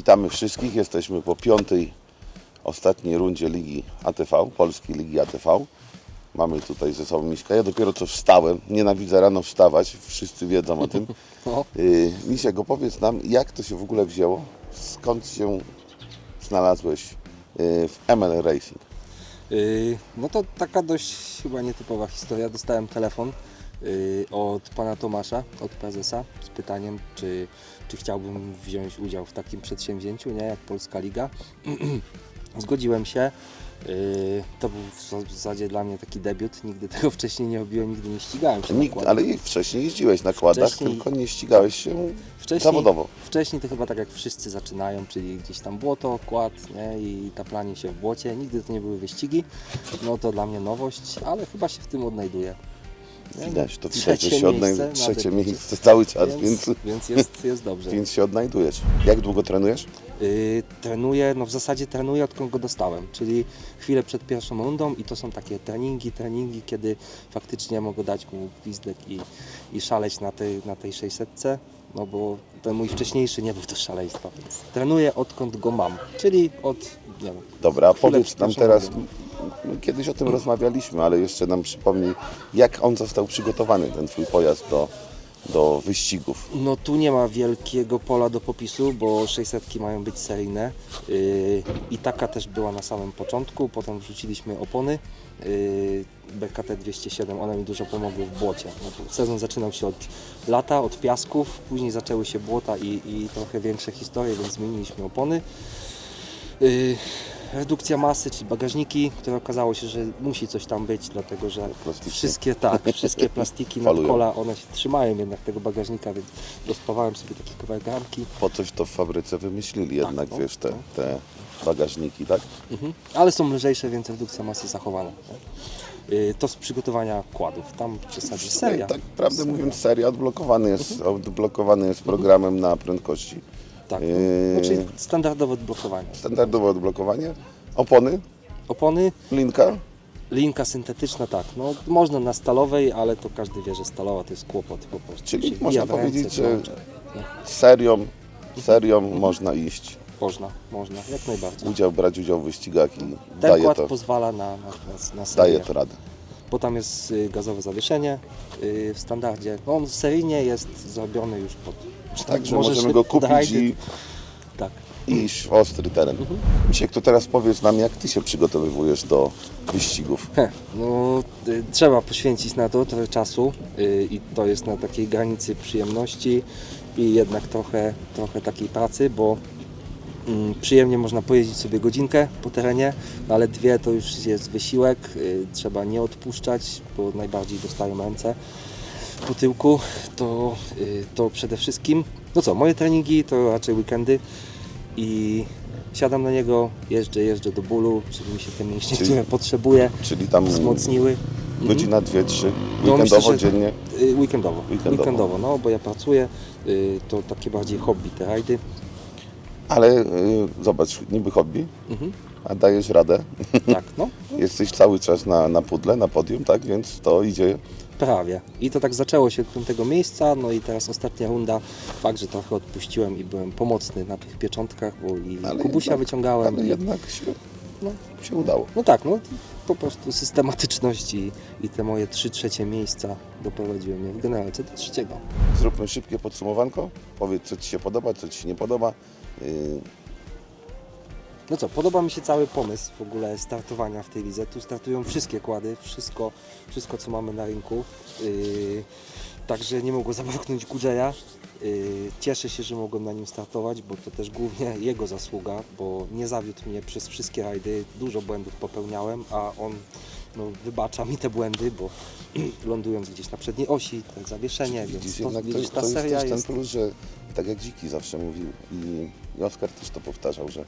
Witamy wszystkich. Jesteśmy po piątej, ostatniej rundzie Ligi ATV, Polskiej Ligi ATV. Mamy tutaj ze sobą Miśka. Ja dopiero co wstałem. Nienawidzę rano wstawać. Wszyscy wiedzą o tym. Yy, Misiek, opowiedz nam, jak to się w ogóle wzięło? Skąd się znalazłeś yy, w ML Racing? Yy, no to taka dość chyba nietypowa historia. Dostałem telefon yy, od pana Tomasza, od prezesa z pytaniem, czy, czy chciałbym wziąć udział w takim przedsięwzięciu, nie, jak Polska Liga. Zgodziłem się. Yy, to był w zasadzie dla mnie taki debiut. Nigdy tego wcześniej nie robiłem, nigdy nie ścigałem się. Nikt, ale wcześniej jeździłeś na kładach, Wcześniej- tylko nie ścigałeś się Wcześniej, zawodowo. Wcześniej to chyba tak jak wszyscy zaczynają, czyli gdzieś tam błoto, kład nie? i taplanie się w błocie. Nigdy to nie były wyścigi. No to dla mnie nowość, ale chyba się w tym odnajduję. Nie? Widać, to Trzecie trzecie, się odnaj... miejsce na trzecie miejsce cały czas, więc, Więc, więc jest, jest dobrze. więc się odnajdujesz. Jak długo trenujesz? Yy, trenuję, no w zasadzie trenuję odkąd go dostałem, czyli chwilę przed pierwszą rundą i to są takie treningi, treningi, kiedy faktycznie mogę dać mu gwizdek i, i szaleć na tej, na tej 600, no bo ten mój wcześniejszy nie był to szaleństwa, więc trenuję odkąd go mam, czyli od, nie wiem, Dobra, powiedz nam teraz, rundą. Kiedyś o tym rozmawialiśmy, ale jeszcze nam przypomnij, jak on został przygotowany, ten twój pojazd do, do wyścigów. No tu nie ma wielkiego pola do popisu, bo 600 mają być seryjne yy, i taka też była na samym początku, potem wrzuciliśmy opony yy, BKT 207, one mi dużo pomogły w błocie. No, sezon zaczynał się od lata, od piasków, później zaczęły się błota i, i trochę większe historie, więc zmieniliśmy opony. Yy, redukcja masy, czyli bagażniki, które okazało się, że musi coś tam być, dlatego że Plastiki. wszystkie tak, wszystkie plastiki Falują. nadkola, one się trzymają jednak tego bagażnika, więc rozpawałem sobie takie kawałek ramki. Po coś to w fabryce wymyślili jednak, no, wiesz, te, no. te bagażniki, tak? Mhm. Ale są lżejsze, więc redukcja masy zachowana. Yy, To z przygotowania kładów. Tam w zasadzie seria. Tak prawdę Seria. mówiąc, seria odblokowany jest, odblokowany jest programem na prędkości. Tak. Yy. Znaczy standardowe odblokowanie. Standardowe odblokowanie, opony, Opony, linka, linka syntetyczna, tak. No, można na stalowej, ale to każdy wie, że stalowa to jest kłopot po prostu. Czyli Się można wbija w ręce, powiedzieć, że- serią, serią można iść, Można, można, jak najbardziej. udział, brać udział w wyścigach i Ten daje kład to, pozwala na, na, na, na serię. daje to radę. Bo tam jest y, gazowe zawieszenie y, w standardzie. On seryjnie jest zrobiony już pod. Także możesz możemy go kupić i Tak. iść w ostry teren. Misiek, to teraz powiedz nam, jak Ty się przygotowywujesz do wyścigów. Heh, no, y, trzeba poświęcić na to trochę czasu y, i to jest na takiej granicy przyjemności i jednak trochę, trochę takiej pracy, bo przyjemnie można pojeździć sobie godzinkę po terenie, no ale dwie to już jest wysiłek, y, trzeba nie odpuszczać, bo najbardziej dostają ręce po tyłku, to, y, to przede wszystkim, no co, moje treningi to raczej weekendy i siadam na niego, jeżdżę, jeżdżę do bólu, żeby mi się te mięśnie, Czyli- które potrzebuję, Czyli tam wzmocniły. godzina, dwie, trzy, No, weekendowo, myślę, że- dziennie. Y, Weekendowo. Weekendowo. Weekendowo. no bo ja pracuję, to takie bardziej hobby te rajdy. Ale y, zobacz, niby hobby, Mhm. a dajesz radę. Tak, no, Jesteś cały czas na, na pudle, na podium, tak? Więc to idzie prawie. I to tak zaczęło się od piątego miejsca, no i teraz ostatnia runda, fakt, że trochę odpuściłem i byłem pomocny na tych pieczątkach, bo i Ale Kubusia jednak- wyciągałem. ale i, jednak się, no, się udało. no tak, no po prostu systematyczność i, i te moje trzy trzecie miejsca doprowadziły mnie w generalce do trzeciego. Zróbmy szybkie podsumowanko. Powiedz, co Ci się podoba, co Ci się nie podoba. Y, No co, podoba mi się cały pomysł w ogóle startowania w tej lidze. Tu startują wszystkie kłady, wszystko, wszystko co mamy na rynku. Yy, także nie mogło zabraknąć Kudżeja. Yy, cieszę się, że mogłem na nim startować, bo to też głównie jego zasługa, bo nie zawiódł mnie przez wszystkie rajdy. Dużo błędów popełniałem, a on no, wybacza mi te błędy, bo lądując gdzieś na przedniej osi, ten zawieszenie, Widzisz, więc to, jednak widzisz, to, ta to jest seria też ten jest... plus, że tak jak Dziki zawsze mówił i, i Oskar też to powtarzał, że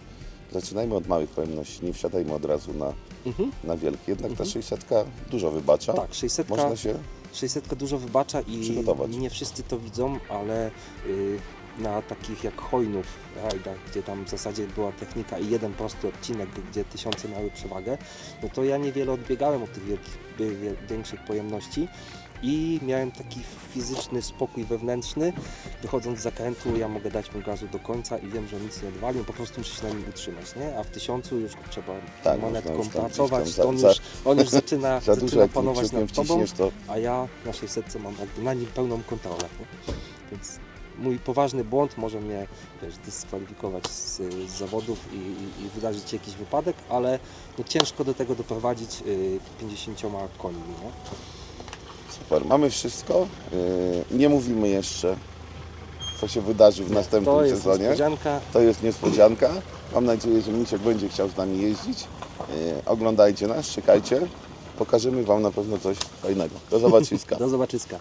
zaczynajmy od małych pojemności, nie wsiadajmy od razu na, Mhm. na wielkie. Jednak ta 600 dużo wybacza. Tak, 600 Można się 600 dużo wybacza i nie wszyscy to widzą, ale y, na takich jak Hojnów rajdach, gdzie tam w zasadzie była technika i jeden prosty odcinek, gdzie tysiące miały przewagę, no to ja niewiele odbiegałem od tych wielkich, wie- wie- większych pojemności i miałem taki fizyczny spokój wewnętrzny. Wychodząc z zakrętu, ja mogę dać mu gazu do końca i wiem, że nic nie odwalił, po prostu muszę się na nim utrzymać, nie? A w tysiącu już trzeba Tak, monetką można już tam pracować, tam to on za- już, on już zaczyna, Za dużo zaczyna panować nad tobą, to a ja na 600 mam jakby na nim pełną kontrolę. Nie? Więc mój poważny błąd może mnie wiesz, dyskwalifikować z, z zawodów i, i, i wydarzyć się jakiś wypadek, ale no, ciężko do tego doprowadzić y, 50 końmi. Nie? super. Mamy wszystko. Yy, Nie mówimy jeszcze, co się wydarzy w następnym To jest sezonie. niespodzianka. To jest niespodzianka. Mam nadzieję, że Misiek będzie chciał z nami jeździć. Yy, Oglądajcie nas, czekajcie. Pokażemy Wam na pewno coś fajnego. Do zobaczyska. Do zobaczyska.